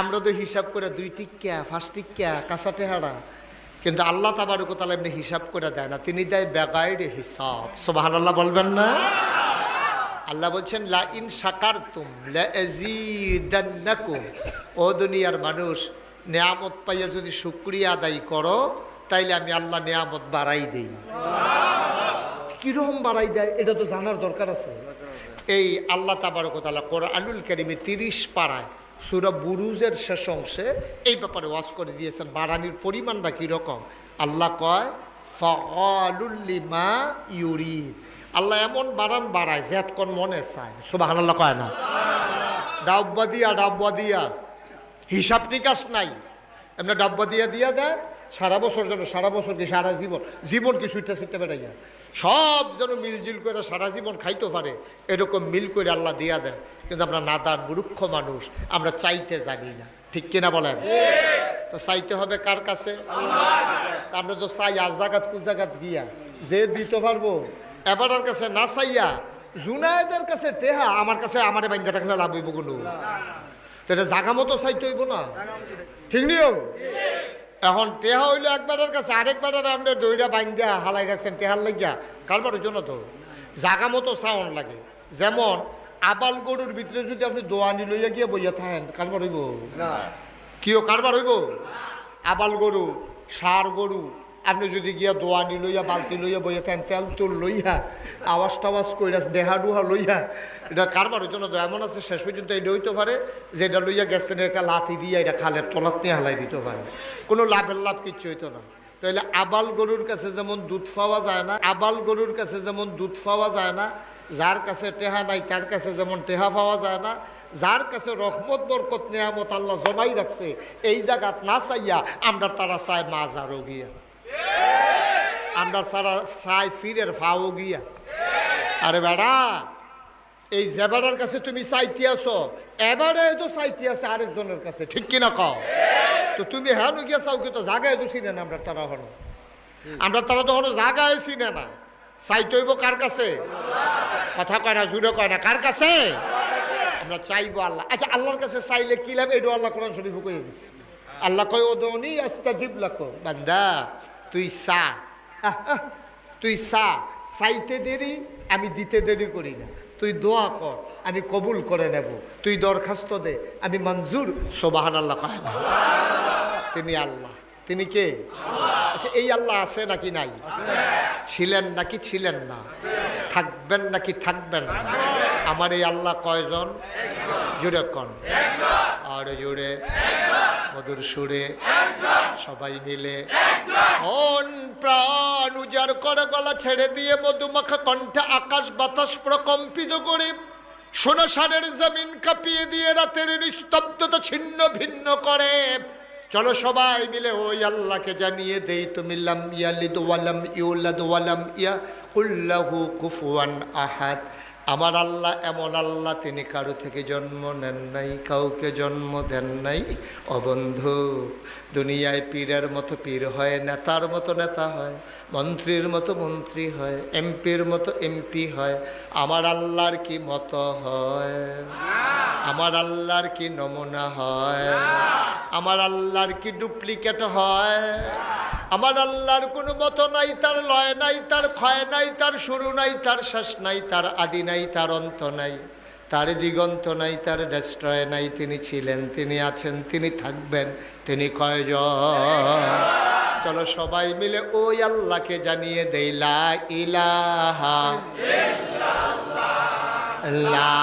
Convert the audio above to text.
আমরা তো হিসাব করে দুই টিক্কা, পাঁচ টিক্কা, কাঁচা টেহারা কিন্তু আল্লাহ তাবারুক তালা এমনি হিসাব করে দেয় না। তিনি দেয় বেগাইড হিসাব। সোবাহান আল্লাহ বলবেন না? আল্লাহ বলছেন লা ইন সাকার তুম ও দুনিয়ার মানুষ, নিয়ামত পাইয়া যদি শুক্রিয়া আদায় করো, তাইলে আমি আল্লাহ নিয়ামত বাড়াই দিই। কীরকম বাড়াই দেয়, এটা তো জানার দরকার আছে। এই আল্লাহ তাবারকতালা কোরআনুল কারিমে তিরিশ পাড়ায় সুরা বুরুজের শেষ অংশে এই ব্যাপারে ওয়াজ করে দিয়েছেন, বারানির পরিমাণটা কীরকম আল্লাহ কয় ফলিমা ইউরিদ। আল্লাহ এমন বাড়ান বাড়ায় জেট কোন মনে চায়। সুবাহ আল্লাহ কয় না? ডাব্বা দিয়া ডাব্বা দিয়া। হিসাব নিকাশ নাই। এমনি ডাব্বা দিয়া দিয়া দেয়। সারা বছর যেন সারা বছর কি সারা জীবন জীবন কি সুইটা সুইটা বেড়াইয়া? সব যেন মিলজুল করে সারা জীবন খাইতে পারে এরকম মিল করে আল্লাহ দিয়া দেয় কিন্তু আমরা নাদান মূর্খ মানুষ আমরা চাইতে জানি না। ঠিক কিনা বলেন? তো চাইতে হবে কার কাছে? আমরা তো চাই আজ জাগাত কু জাগাত গিয়া। যে দিতে পারব এবারের কাছে না চাইয়া জুনায়েদের কাছে টেহা আমার কাছে আমারে বাইন্দা রাখলে লাভ হইব কোনো। তো এটা জাগা মতো চাইতে হইব না। ঠিক নিও এখন টেহা হইলে একবারের কাছে আরেকবারের আপনি দইটা দিয়া হালাই রাখছেন টেহার লাগিয়া। কারবারের জন্য তো? জাগা মতো সাউন্ড লাগে। যেমন আবাল গরুর ভিতরে যদি আপনি দোয়ানি লইয়া গিয়ে বইয়া থাকেন কারবার হইব? কিও কারবার হইব? আবাল গরু সার গরু আপনি যদি গিয়া দোয়ানি লইয়া, বালতি লইয়া বইয়া থাকেন তেল তুল লইয়া আওয়াজ টাওয়াজ কইরা দেহা ডুহা লইয়া, এটা কারবার না তো এমন আছে, শেষ পর্যন্ত এটা হইতে পারে যে এটা লইয়া গেছেন একটা লাথি দিয়ে এটা খালের তলাত নিয়ে হালাই দিতে পারে। কোনো লাভের লাভ কিচ্ছু হইতো না। তাহলে আবাল গরুর কাছে যেমন দুধ পাওয়া যায় না, আবাল গরুর কাছে যেমন দুধ পাওয়া যায় না, যার কাছে টেহা নাই, তার কাছে যেমন টেহা পাওয়া যায় না, যার কাছে রহমত, বরকত, নেয়ামত আল্লাহ জমাই রাখছে, এই জায়গাত না চাইয়া আমরা তারা চাই মাজারও গিয়া। আমরা সারা চাই ফিরের ফাও গিয়া। আরে বেড়া এই জেবারের কাছে তুমি চাইতে আসো এবারে তো চাইতে আছে আরেকজনের কাছে ঠিক কিনা কও? তো তুমি হ্যাঁ গিয়া চাও কি তো জাগায় তো চিনে না আমরা তারা হলো? আমরা তারা তো হলো জাগায় চিনে না। চাইতে হইব কার কাছে? কথা কয় না জুড়ে কয় না কার কাছে? আমরা চাইব আল্লাহ। আচ্ছা আল্লাহর কাছে চাইলে কি লাভ? এটা আল্লাহ কোরআন শরীফ কয়ে দিছে। আল্লাহ কয় ও দৌনি আস্তাজিব লাখো বান্দা তুই আহ, তুই সা, চাইতে দেরি, আমি দিতে দেরি করি না। তুই দোয়া কর, আমি কবুল করে নেব। তুই দরখাস্ত দে, আমি মঞ্জুর। সোবাহান আল্লাহ কয় না। তিনি আল্লাহ। তিনি কে? আচ্ছা এই আল্লাহ আছে নাকি নাই? ছিলেন নাকি ছিলেন না? থাকবেন নাকি থাকবেন না? আমার এই আল্লাহ কয়জন? জুড়ে কন। আর জুড়ে মধুর সুরে সবাই মিলে প্রাণ উজাড় করে, গলা ছেড়ে দিয়ে মধুমাখা কণ্ঠে আকাশ বাতাস প্রকম্পিত করে সোনা সারের জমিন কাঁপিয়ে দিয়ে রাতের নিস্তব্ধতা ছিন্ন ভিন্ন করে। চলো সবাই মিলে ওই আল্লাহকে জানিয়ে দেই, তুমি লাম ইয়ালিদ ওয়ালাম ইউলাদ ওয়ালাম ইয়া কুল্লাহু কুফুয়ান আহাদ। আমার আল্লাহ এমন আল্লাহ, তিনি কারও থেকে জন্ম নেন নাই, কাউকে জন্ম দেন নাই। অবন্ধু, দুনিয়ায় পীরের মতো পীর হয়, নেতার মতো নেতা হয়, মন্ত্রীর মতো মন্ত্রী হয়, এমপির মতো এমপি হয়। আমার আল্লাহর কি মতো হয়? আমার আল্লাহর কি নমুনা হয়? আমার আল্লাহর কি ডুপ্লিকেট হয়? আমার আল্লাহর কোনো মতো নাই, তার লয় নাই, তার ক্ষয় নাই, তার শুরু নাই, তার শেষ নাই, তার আদি নাই, তার অন্ত নাই, তার দিগন্ত নাই, তার ডেস্ট্রয় নাই। তিনি ছিলেন, তিনি আছেন, তিনি থাকবেন, তিনি কয়জন? চলো সবাই মিলে ওই আল্লাহকে জানিয়ে দেই, লা ইলাহা লা